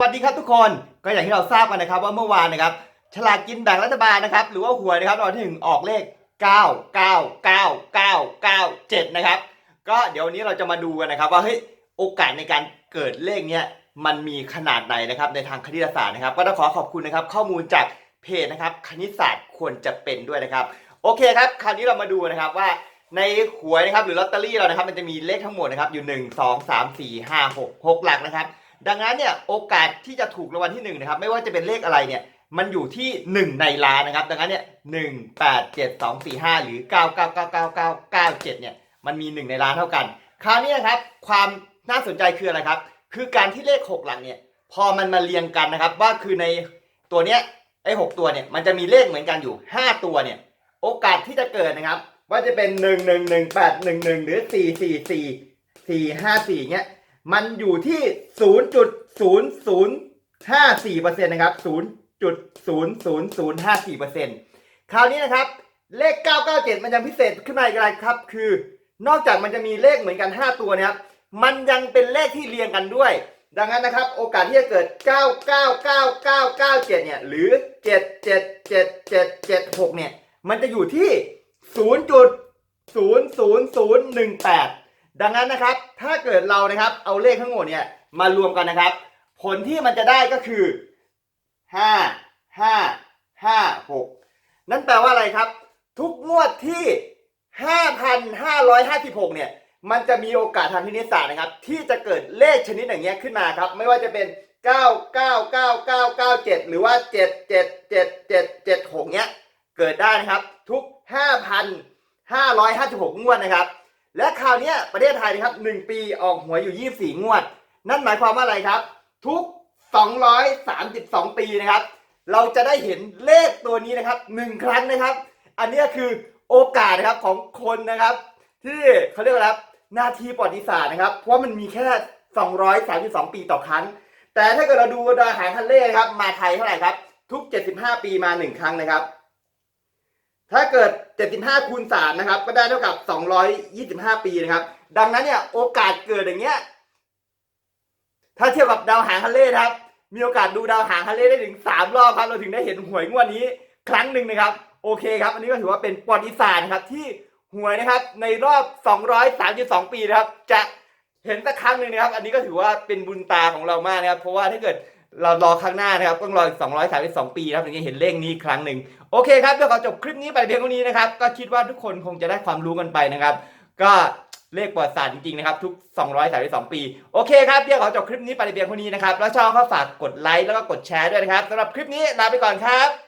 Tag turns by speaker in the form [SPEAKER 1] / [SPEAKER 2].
[SPEAKER 1] สวัสดีครับทุกคนก็อย่างที่เราทราบกันนะครับว่าเมื่อวานนะครับฉลากกินแบ่งรัฐบาลนะครับหรือว่าหวยนะครับรางวัลที่หนึ่งออกเลข 9 9 9 9 9 7นะครับก็เดี๋ยววันนี้เราจะมาดูกันนะครับ ว่าเฮ้ยโอกาสในการเกิดเลขเนี้ยมันมีขนาดไหนนะครับในทางคณิตศาสตร์นะครับ ก็ต้องขอขอบคุณนะครับ ข้อมูลจากเพจนะครับคณิตศาสตร์ควรจะเป็นด้วยนะครับ โอเคครับคราวนี้เรามาดูนะครับว่าในหวยนะครับหรือลอตเตอรี่เรานะครับ มันจะมีเลขทั้งหมดนะครับอยู่ 1 2 3 4 5 6 6 หลักนะครับ ดังนั้นเนี่ยโอกาสที่จะถูกรางวัลที่หนึ่งนะครับไม่ว่าจะเป็นเลขอะไรเนี่ยมันอยู่ที่ 1 ในล้านนะครับ ดังนั้นเนี่ยหนึ่งแปดเจ็ดสองสี่ห้าหรือเก้าเก้าเก้าเก้าเก้าเก้าเจ็ดเนี่ยมันมี 1 ในล้านเท่ากัน คราวนี้นะครับความน่าสนใจคืออะไรครับ คือการที่เลข 6 หลักเนี่ยพอมันมาเรียงกันนะครับ ว่าคือในตัวเนี้ยไอ้หกตัวเนี่ยมันจะมีเลขเหมือนกันอยู่ 5 ตัวเนี่ยโอกาสที่จะเกิดนะครับ ว่าจะเป็น 1 1 1 8 1 1 หรือ 4 4 4 4 5 4เงี้ย มันอยู่ที่ 0.0054%นะครับ 0.00054%คราวนี้นะครับ เลข 997 มันยังพิเศษขึ้นมาอีกอะไรครับ คือนอกจากมันจะมีเลขเหมือนกัน 5 ตัวนะครับ มันยังเป็นเลขที่เรียงกันด้วย ดังนั้นนะครับ โอกาสที่จะเกิด 999997 เนี่ย หรือ 777776 เนี่ย มันจะอยู่ที่ 0.00018 ดังนั้นนะครับ ถ้าเกิดเรานะครับเอาเลขทั้งหมดเนี่ยมารวมกันนะครับ ผลที่มันจะได้ก็คือ 5 5 5 6 นั่นแปลว่าอะไรครับ ทุกงวดที่ 5,556 เนี่ย มันจะมีโอกาสทางคณิตศาสตร์นะครับ ที่จะเกิดเลขชนิดอย่างเงี้ยขึ้นมาครับ ไม่ว่าจะเป็น 9 9 9 9 9 7 หรือว่า 7 7 7 7 7 6เนี้ย เกิดได้นะครับทุก 5,556 งวดนะครับ และคราวนี้ประเทศไทยนะครับ 1 ปีออกหวยอยู่ 24 งวด นั่นหมายความว่าอะไรครับ ทุก 232 ปีนะครับ เราจะได้เห็นเลขตัวนี้นะครับหนึ่งครั้งนะครับ อันนี้คือโอกาสนะครับของคนนะครับ ที่เขาเรียกว่าครับนาทีประวัติศาสตร์นะครับ เพราะมันมีแค่ 232 ปีต่อครั้ง แต่ถ้าเกิดเราดูดาวหางคันเล่ครับมาไทยเท่าไหร่ครับทุก 75 ปีมาหนึ่งครั้งนะครับ ถ้าเกิด 75คูณ3นะครับ ก็ได้เท่ากับ 225 ปีนะครับ ดังนั้นเนี่ยโอกาสเกิดอย่างเงี้ย ถ้าเทียบกับดาวหางฮันเล่นะครับ มีโอกาสดูดาวหางฮันเล่ได้ถึง 3 รอบครับ เราถึงได้เห็นหวยงวดนี้ครั้งหนึ่งนะครับ โอเคครับ อันนี้ก็ถือว่าเป็นประวัติศาสตร์นะครับที่หวยนะครับ ในรอบ 232 ปีนะครับ จะเห็นสักครั้งหนึ่งนะครับ อันนี้ก็ถือว่าเป็นบุญตาของเรามากนะครับ เพราะว่าถ้าเกิด เรารอครั้งหน้านะครับต้องรออีก232 ปีนะครับถึงจะเห็นเลขนี้ครั้งหนึ่งโอเคครับเดี๋ยวขอจบคลิปนี้ไปเพียงเท่านี้นะครับ ก็คิดว่าทุกคนคงจะได้ความรู้กันไปนะครับ ก็เลขประวัติศาสตร์จริงๆนะครับทุก 232 ปี โอเคครับเดี๋ยวขอจบคลิปนี้ไปเพียงเท่านี้นะครับแล้วชอบก็ฝากกดไลค์แล้วก็กดแชร์ด้วยนะครับสำหรับคลิปนี้ลาไปก่อนครับ